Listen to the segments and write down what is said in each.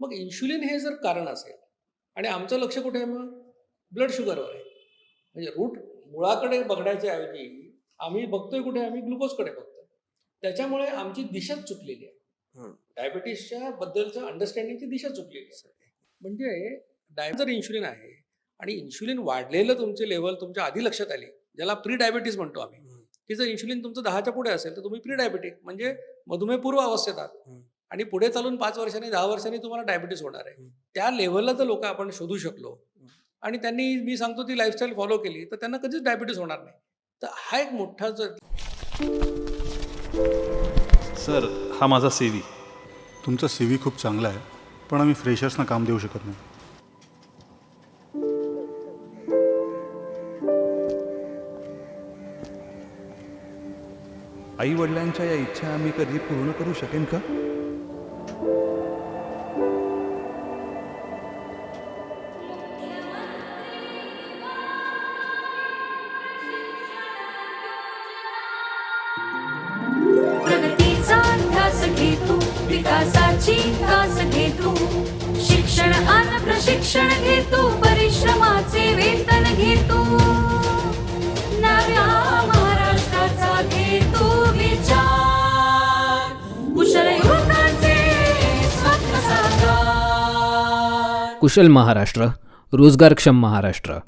मग इन्शुलिन हे जर कारण असेल आणि आमचं लक्ष कुठे आहे मग? ब्लड शुगरवर आहे. म्हणजे रूट मुळाकडे बघण्याच्या ऐवजी आम्ही बघतोय कुठे आम्ही ग्लुकोजकडे बघतोय. त्याच्यामुळे आमची दिशाच चुकलेली आहे. डायबिटीसच्या बद्दलच्या अंडरस्टँडिंगची दिशा चुकलेली आहे. म्हणजे डाय जर इन्शुलिन आहे आणि इन्शुलिन वाढलेलं तुमचे लेवल तुमच्या आधी लक्षात आली ज्याला प्री डायबिटीस म्हणतो आम्ही. की जर इन्शुलिन तुमचं दहाच्या पुढे असेल तर तुम्ही प्री डायबिटिक म्हणजे मधुमेहपूर्व अवस्थेत आहात. आणि पुढे चालून पाच वर्षांनी दहा वर्षांनी तुम्हाला डायबिटीस होणार आहे. त्या लेवलला जर लोक आपण शोधू शकलो. आणि त्यांनी मी सांगतो ती लाईफस्टाईल फॉलो केली तर त्यांना कधीच डायबिटीस होणार नाही. तर हा एक मोठा जर सर हा माझा सी व्ही तुमचा सी व्ही खूप चांगला आहे पण आम्ही फ्रेशर्सना काम देऊ शकत नाही. आई वडिलांच्या या इच्छा मी कधी पूर्ण करू शकेन का? आणि प्रशिक्षण घेतो परिश्रमाचे वेतन घेतो. नव्या महाराष्ट्राचा घेतो विचार. कुशल युवकांचे स्वप्न साकार. कुशल महाराष्ट्र रोजगारक्षम महाराष्ट्र.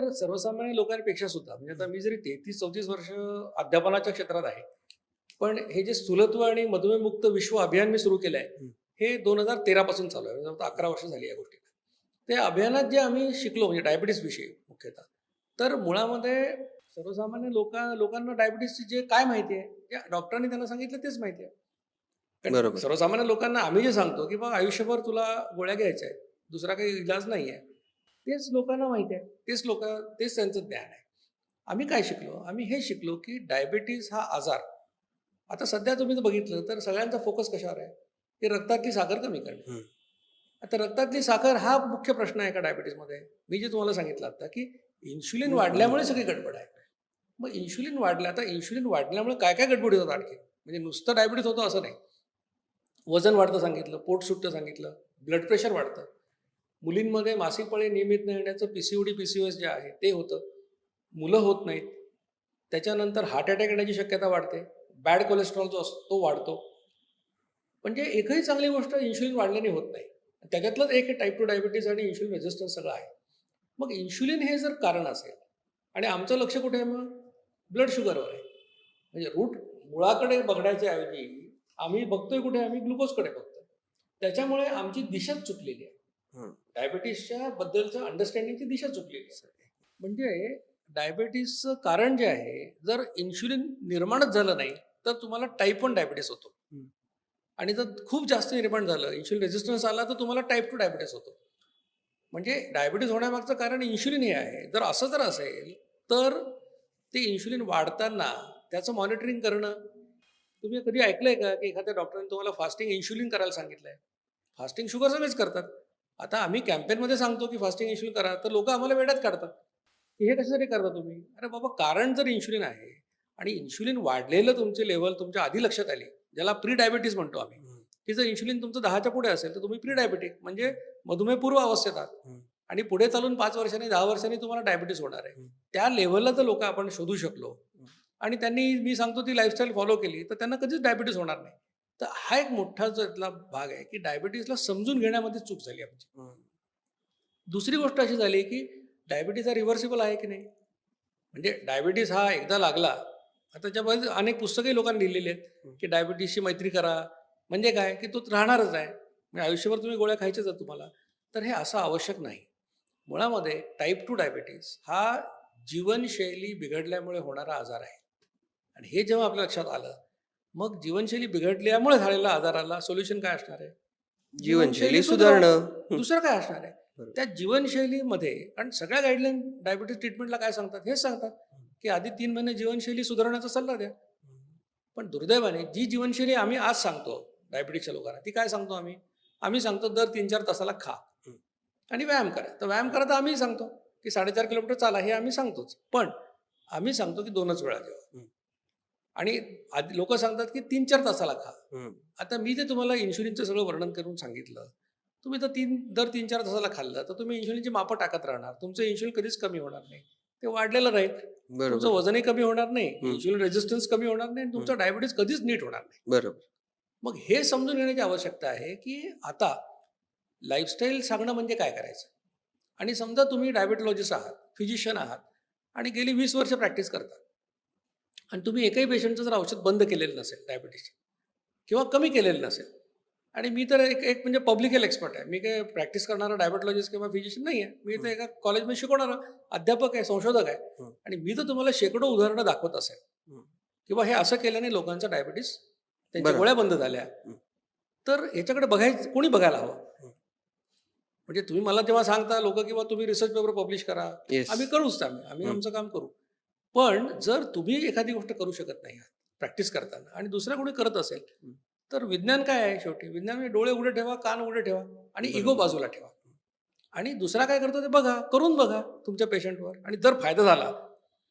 सर्वसामान्य लोकांपेक्षा सुद्धा म्हणजे आता मी जरी तेहतीस चौतीस वर्ष अध्यापनाच्या क्षेत्रात आहे पण हे जे स्थूलत्व आणि मधुमेहमुक्त विश्व अभियान मी सुरू केलं आहे हं. हे दोन हजार तेरा पासून चालू आहे. म्हणजे अकरा वर्ष झाली या गोष्टीला त्या अभियानात जे आम्ही शिकलो म्हणजे डायबिटीस विषयी मुख्यतः. तर मुळामध्ये सर्वसामान्य लोका लोकांना डायबिटीसची जे काय माहिती आहे त्या डॉक्टरांनी त्यांना सांगितलं तेच माहिती आहे. कारण. सर्वसामान्य लोकांना आम्ही जे सांगतो की बघ आयुष्यभर तुला गोळ्या घ्यायच्या आहेत दुसरा काही इलाज नाही आहे तेच लोकांना माहिती आहे. तेच लोक तेच त्यांचं ज्ञान आहे. आम्ही काय शिकलो? आम्ही हे शिकलो की डायबिटीज हा आजार. आता सध्या तुम्ही जर बघितलं तर सगळ्यांचा फोकस कशावर आहे? की रक्तातली साखर कमी करणे. आता रक्तातली साखर हा मुख्य प्रश्न आहे का डायबिटीसमध्ये मी जे तुम्हाला सांगितलं आता की इन्शुलिन वाढल्यामुळे सगळी गडबड आहे. मग इन्शुलिन वाढलं आता इन्शुलिन वाढल्यामुळे काय काय गडबडी होतात आणखी? म्हणजे नुसतं डायबिटीस होतं असं नाही. वजन वाढतं सांगितलं पोट सुटतं सांगितलं ब्लड प्रेशर वाढतं. मुलींमध्ये मासिक पाळी नियमित न येण्याचं P C D P C S जे आहे ते होतं. मुलं होत नाहीत. त्याच्यानंतर हार्ट अटॅक येण्याची शक्यता वाढते. बॅड कोलेस्ट्रॉल जो असतो तो वाढतो. म्हणजे एकही चांगली गोष्ट इन्शुलिन वाढल्याने होत नाही. त्याच्यातलंच एक टाईप टू डायबिटीज आणि इन्शुलिन रेजिस्टन्स सगळं आहे. मग इन्शुलिन हे जर कारण असेल आणि आमचं लक्ष कुठे आहे मग? ब्लड शुगरवर आहे. म्हणजे रूट मुळाकडे बघण्याच्या ऐवजी आम्ही बघतोय कुठे आम्ही ग्लुकोजकडे बघतोय. त्याच्यामुळे आमची दिशाच चुकलेली आहे. हं. डायबिटीसच्या बद्दलच्या अंडरस्टँडिंगची दिशा चुकलेली आहे. म्हणजे डायबिटीसचं कारण जे आहे जर इन्शुलिन निर्माणच झालं नाही तर तुम्हाला टाईप वन डायबिटीस होतो. हं. आणि जर खूप जास्त निर्माण झालं इन्शुलिन रेजिस्टन्स आला तर तुम्हाला टाईप टू डायबिटीस होतो. म्हणजे डायबिटीस होण्यामागचं कारण इन्शुलिन हे आहे. जर असं जर असेल तर ते इन्शुलिन वाढताना त्याचं मॉनिटरिंग करणं. तुम्ही कधी ऐकलंय का की एखाद्या डॉक्टरांनी तुम्हाला फास्टिंग इन्शुलिन करायला सांगितलंय? फास्टिंग शुगर सगळेच करतात. आता आम्ही कॅम्पेनमध्ये सांगतो की फास्टिंग इन्शुलिन करा तर लोक आम्हाला वेड्यात काढतात. की हे कशासाठी करता तुम्ही? अरे बाबा कारण जर इन्शुलिन आहे आणि इन्शुलिन वाढलेलं तुमचे लेवल तुमच्या आधी लक्षात आली ज्याला प्री डायबिटीस म्हणतो आम्ही. की जर इन्शुलिन तुमचं दहाच्या पुढे असेल तर तुम्ही प्री डायबिटिक म्हणजे मधुमेहपूर्व अवस्थेत आहात. आणि पुढे चालून पाच वर्षांनी दहा वर्षांनी तुम्हाला डायबिटीस होणार आहे. त्या लेवलला जर लोक आपण शोधू शकलो. आणि त्यांनी मी सांगतो ती लाईफस्टाईल फॉलो केली तर त्यांना कधीच डायबिटीस होणार नाही तर हा एक मोठा जो इथला भाग आहे की डायबिटीसला समजून घेण्यामध्ये चूक झाली आमची. दुसरी गोष्ट अशी झाली की डायबिटीज हा रिव्हर्सिबल आहे की नाही म्हणजे डायबिटीस हा एकदा लागला आता त्याच्यामध्ये अनेक पुस्तकही लोकांनी लिहिलेली आहेत की डायबिटीसची मैत्री करा. म्हणजे काय? की तो राहणारच आहे. म्हणजे आयुष्यभर तुम्ही गोळ्या खायच्याच आहेत तुम्हाला. तर हे असं आवश्यक नाही. मुळामध्ये टाईप टू डायबिटीस हा जीवनशैली बिघडल्यामुळे होणारा आजार आहे. आणि हे जेव्हा आपल्या लक्षात आलं मग जीवनशैली बिघडल्यामुळे झालेल्या आजाराला सोल्युशन काय असणार आहे? जीवनशैली सुधारणं. दुसरं काय असणार आहे. त्या जीवनशैलीमध्ये कारण सगळ्या गाईडलाईन डायबिटीस ट्रीटमेंटला काय सांगतात? हेच सांगतात. की आधी तीन महिने जीवनशैली सुधारण्याचा सल्ला द्या. पण दुर्दैवाने जी जीवनशैली आम्ही आज सांगतो डायबिटीसच्या लोकांना ती काय सांगतो आम्ही? आम्ही सांगतो दर तीन चार तासाला खा. आणि व्यायाम करा. तर व्यायाम करा तर आम्ही सांगतो की साडेचार किलोमीटर चाला हे आम्ही सांगतोच. पण आम्ही सांगतो की दोनच वेळा जेव्हा आणि आधी लोक सांगतात की तीन चार तासाला खा. आता मी ते तुम्हाला इन्शुलिनचं सगळं वर्णन करून सांगितलं तुम्ही तर तीन दर तीन चार तासाला खाल्लं तर तुम्ही इन्शुलिनची मापं टाकत राहणार. तुमचं इन्शुलिन कधीच कमी होणार नाही. ते वाढलेलं राहील. तुमचं वजनही कमी होणार नाही. इन्शुलिन रेजिस्टन्स कमी होणार नाही आणि तुमचं डायबिटीस कधीच नीट होणार नाही. बरोबर. मग हे समजून घेण्याची आवश्यकता आहे की आता लाईफस्टाईल सांगणं म्हणजे काय करायचं? आणि समजा तुम्ही डायबेटॉलॉजिस्ट आहात फिजिशियन आहात आणि गेली वीस वर्ष प्रॅक्टिस करता. आणि तुम्ही एकही पेशंटचं जर औषध बंद केलेलं नसेल डायबिटीसचे किंवा कमी केलेलं नसेल आणि मी तर एक एक म्हणजे पब्लिकल एक्सपर्ट आहे मी काय प्रॅक्टिस करणारा डायबेटॉलॉजिस्ट किंवा फिजिशियन नाही आहे मी तर एका कॉलेजमध्ये शिकवणारा अध्यापक आहे संशोधक आहे. आणि मी तर तुम्हाला शेकडो उदाहरणं दाखवत असेल. किंवा हे असं केल्याने लोकांचा डायबिटीस त्यांच्या. गोळ्या बंद झाल्या. तर याच्याकडे बघायचं कोणी बघायला हवं. म्हणजे तुम्ही मला जेव्हा सांगता लोक किंवा तुम्ही रिसर्च पेपर पब्लिश करा आम्ही करूच आम्ही आम्ही. आमचं काम करू पण जर तुम्ही एखादी गोष्ट करू शकत नाही प्रॅक्टिस करताना आणि दुसरा कोणी करत असेल. तर विज्ञान काय आहे शेवटी? विज्ञान म्हणजे डोळे उघडे ठेवा कान उघडे ठेवा आणि इगो. बाजूला ठेवा. आणि दुसरा काय करतो ते बघा करून बघा तुमच्या पेशंटवर. आणि जर फायदा झाला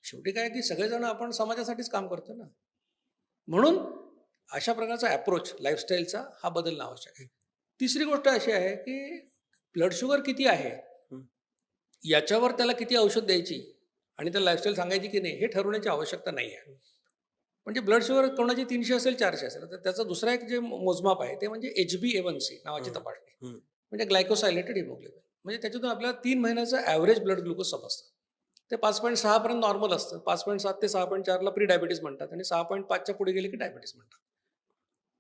शेवटी काय की सगळेजण आपण समाजासाठीच काम करतो ना. म्हणून अशा प्रकारचा अप्रोच लाईफस्टाईलचा हा बदलणं आवश्यक आहे. तिसरी गोष्ट अशी आहे की ब्लड शुगर किती आहे. याच्यावर त्याला किती औषध द्यायची? आणि त्याला लाईफस्टाईल सांगायची की नाही हे ठरवण्याची आवश्यकता नाही आहे. म्हणजे ब्लड शुगर कोणाची तीनशे असेल चारशे असेल. तर त्याचा दुसरा एक जे मोजमाप आहे ते म्हणजे एच बी एवन सी नावाची. तपासणी. म्हणजे ग्लायकोसायलेटेड हिमोग्लोबिन म्हणजे त्याच्यातून आपल्याला तीन महिन्याचं ॲव्हरेज ब्लड ग्लुकोज समजतं ते पाच पॉईंट सहापर्यंत नॉर्मल असतं. पाच पॉईंट सात ते सहा पॉईंट चारला प्री डायबिटीस म्हणतात आणि सहा पॉईंट पाचच्या पुढे गेले की डायबिटीस म्हणतात.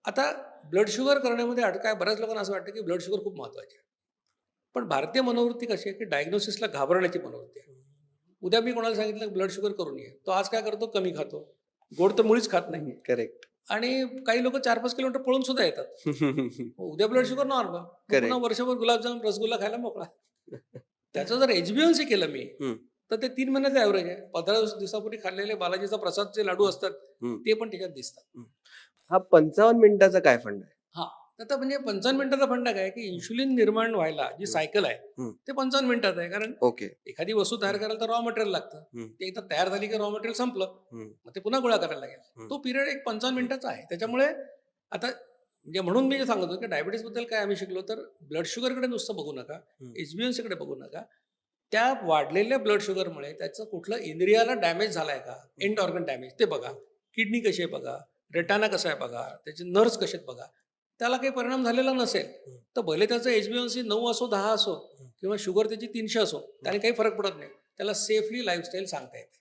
आता ब्लड शुगर करण्यामध्ये अडकाय बऱ्याच लोकांना असं वाटतं की ब्लड शुगर खूप महत्त्वाची आहे. पण भारतीय मनोवृत्ती कशी आहे की डायग्नोसिसला घाबरण्याची मनोवृत्ती आहे. उद्या मी कोणाला सांगितलं ब्लड शुगर करून ये. तो आज काय करतो? कमी खातो. गोड तर मुळीच खात नाही करेक्ट आणि काही लोक चार पाच किलोमीटर पळून सुद्धा येतात. उद्या ब्लड शुगर नॉर्मल. पुन्हा वर्षभर गुलाबजाम रसगुल्ला खायला मोकळा. त्याचं जर एचबीएनसी केलं मी. तर ते तीन महिन्याचं ॲव्हरेज आहे. पंधरा दिवस- दिवसापूर्वी खाल्लेले बालाजीचा प्रसादचे लाडू असतात. ते पण त्याच्यात दिसतात. हा पंचावन्न मिनिटाचा काय फंड आहे? आता म्हणजे पंचावन्न मिनिटाचा फंड काय? की इन्शुलिन निर्माण व्हायला जी सायकल आहे. ते पंचावन्न मिनिटात आहे. कारण ओके. एखादी वस्तू तयार करायला तर रॉ मटेरियल लागतं. ते एकदा तयार झाली की रॉ मटेरियल संपलं. मग ते पुन्हा गोळा करायला लागेल. तो पिरियड एक पंचावन्न मिनिटाचा आहे. त्याच्यामुळे आता म्हणजे म्हणून मी जे सांगत की डायबिटीसबद्दल काय आम्ही शिकलो तर ब्लड शुगरकडे नुसतं बघू नका. एचबीएनसी कडे बघू नका. त्या वाढलेल्या ब्लड शुगरमुळे त्याचं कुठलं इंद्रियाला डॅमेज झालाय का? एंड ऑर्गन डॅमेज ते बघा. किडनी कशी आहे बघा? रेटाना कसं आहे बघा? त्याचे नर्स कसे आहेत बघा? त्याला काही परिणाम झालेला नसेल तर भले त्याचं एचबीएनसी नऊ असो दहा असो किंवा शुगर त्याची तीनशे असो त्याने काही फरक पडत नाही त्याला सेफली लाईफस्टाईल सांगता येते.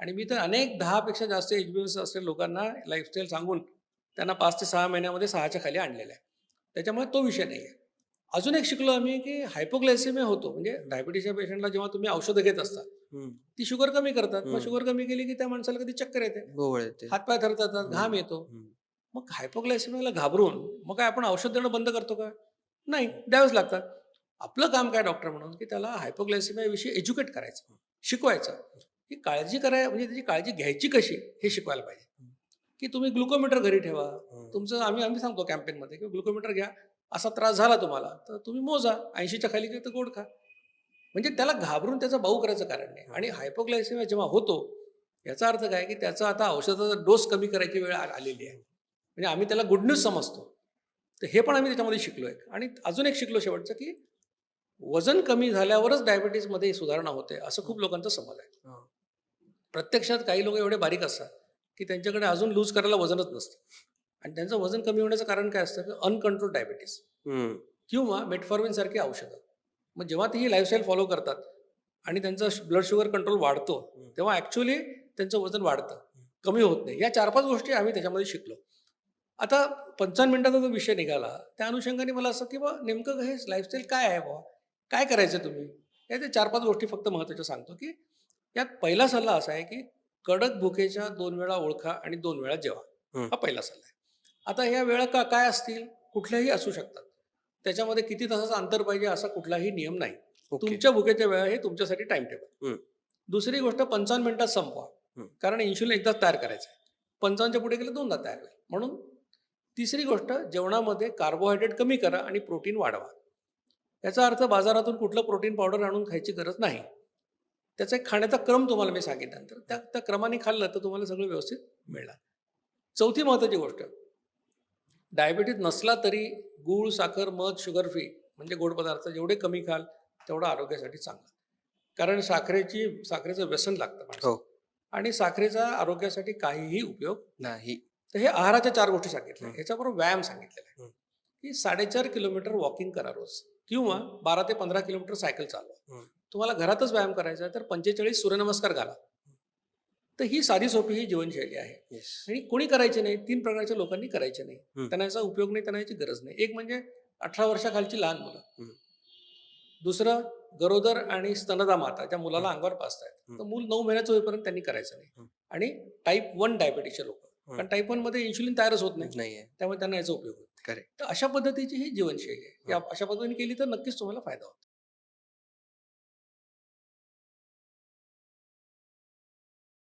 आणि मी तर अनेक दहापेक्षा जास्त एचबीएनसी असलेल्या लोकांना लाईफस्टाईल सांगून त्यांना पाच ते सहा महिन्यामध्ये सहाच्या खाली आणलेलं आहे त्याच्यामुळे तो विषय नाही आहे अजून एक शिकलो आम्ही की हायपोग्लायसेमिया होतो म्हणजे डायबिटीसच्या पेशंटला जेव्हा तुम्ही औषधं घेत असता. ती शुगर कमी करतात मग. शुगर कमी केली की त्या माणसाला कधी चक्कर येते हातपाय थरथरतात घाम येतो. मग हायपोग्लायसेमियाला घाबरून मग काय आपण औषध देणं बंद करतो का? नाही द्यावेच लागतात. आपलं काम काय डॉक्टर म्हणून? की त्याला हायपोग्लायसेमियाविषयी एज्युकेट करायचं शिकवायचं. की काळजी कराय म्हणजे त्याची काळजी घ्यायची कशी हे शिकवायला पाहिजे. की तुम्ही ग्लुकोमीटर घरी ठेवा. तुमचं आम्ही आम्ही सांगतो कॅम्पेनमध्ये की ग्लुकोमीटर घ्या. असा त्रास झाला तुम्हाला तर तुम्ही मोजा. ऐंशीच्या खाली तर गोड खा. म्हणजे त्याला घाबरून त्याचा बाऊ करायचं कारण नाही. आणि हायपोग्लायसेमिया जेव्हा होतो याचा अर्थ काय? की त्याचा आता औषधाचा डोस कमी करायची वेळ आलेली आहे. म्हणजे आम्ही त्याला गुड न्यूज समजतो. तर हे पण आम्ही त्याच्यामध्ये शिकलो आहे आणि अजून एक शिकलो शेवटचं की वजन कमी झाल्यावरच डायबिटीसमध्ये सुधारणा होते असं खूप लोकांचा समज आहे. प्रत्यक्षात काही लोक एवढे बारीक असतात की त्यांच्याकडे अजून लूज करायला वजनच नसतं. आणि त्यांचं वजन कमी होण्याचं कारण काय असतं की अनकंट्रोल डायबिटीस हम्म. किंवा मेटफॉर्मिन सारखी औषधं. मग जेव्हा ते ही लाईफस्टाईल फॉलो करतात आणि त्यांचं ब्लड शुगर कंट्रोल वाढतो तेव्हा ॲक्च्युली त्यांचं वजन वाढतं. कमी होत नाही. या चार पाच गोष्टी आम्ही त्याच्यामध्ये शिकलो. आता पंचावन्न मिनिटाचा जो विषय निघाला त्या अनुषंगाने मला असं की बा नेमकं हे लाईफस्टाईल काय आहे बा काय करायचं तुम्ही? या ते चार पाच गोष्टी फक्त महत्त्वाच्या सांगतो की यात पहिला सल्ला असा आहे की कडक भुकेच्या दोन वेळा ओळखा आणि दोन वेळा जेवा. हं. पहिला सल्ला आहे. आता ह्या वेळा का काय असतील? कुठल्याही असू शकतात. त्याच्यामध्ये किती तासाचं अंतर पाहिजे असा कुठलाही नियम नाही. तुमच्या भुकेच्या वेळा हे तुमच्यासाठी टाइम टेबल. दुसरी गोष्ट पंचावन्न मिनिटात संपवा. कारण इन्शुलिन एकदाच तयार करायचं आहे पंचावन्नच्या पुढे गेलं दोनदा तयार होईल. म्हणून तिसरी गोष्ट जेवणामध्ये कार्बोहायड्रेट कमी करा आणि प्रोटीन वाढवा. याचा अर्थ बाजारातून कुठलं प्रोटीन पावडर आणून खायची गरज नाही. त्याचा एक खाण्याचा क्रम तुम्हाला मी सांगितल्यानंतर त्या त्या क्रमाने खाल्लं तर तुम्हाला सगळं व्यवस्थित मिळणार. चौथी महत्त्वाची गोष्ट डायबिटीज नसला तरी गूळ साखर मध शुगर फ्री म्हणजे गोड पदार्थ जेवढे कमी खाल तेवढं आरोग्यासाठी चांगलं. कारण साखरेची साखरेचं व्यसन लागतं. हो. आणि साखरेचा आरोग्यासाठी काहीही उपयोग नाही. तर हे आहाराच्या चार गोष्टी सांगितल्या. ह्याच्याबरोबर व्यायाम सांगितलेला आहे. की साडेचार किलोमीटर वॉकिंग करा रोज किंवा बारा ते पंधरा किलोमीटर सायकल चालवा. तुम्हाला घरातच व्यायाम करायचा आहे तर पंचेचाळीस सूर्यनमस्कार घाला तर ही साधी सोपी ही जीवनशैली आहे आणि कोणी करायचे नाही तीन प्रकारच्या लोकांनी करायचे नाही. त्यांना याचा उपयोग नाही त्यांना याची गरज नाही एक म्हणजे अठरा वर्षाखालची लहान मुलं. दुसरं गरोदर आणि स्तनदा माता ज्या मुलाला अंगावर पाचतायत. तर मूल नऊ महिन्याचं होईपर्यंत त्यांनी करायचं नाही. आणि टाईप वन डायबिटीसचे लोक. कारण टाईप वनमध्ये इन्शुलिन तयारच होत नाही. नाहीये. त्यामुळे त्यांना याचा उपयोग होत. Correct. तर अशा पद्धतीची ही जीवनशैली आहे. आप- अशा पद्धतीने केली तर नक्कीच तुम्हाला फायदा होतो.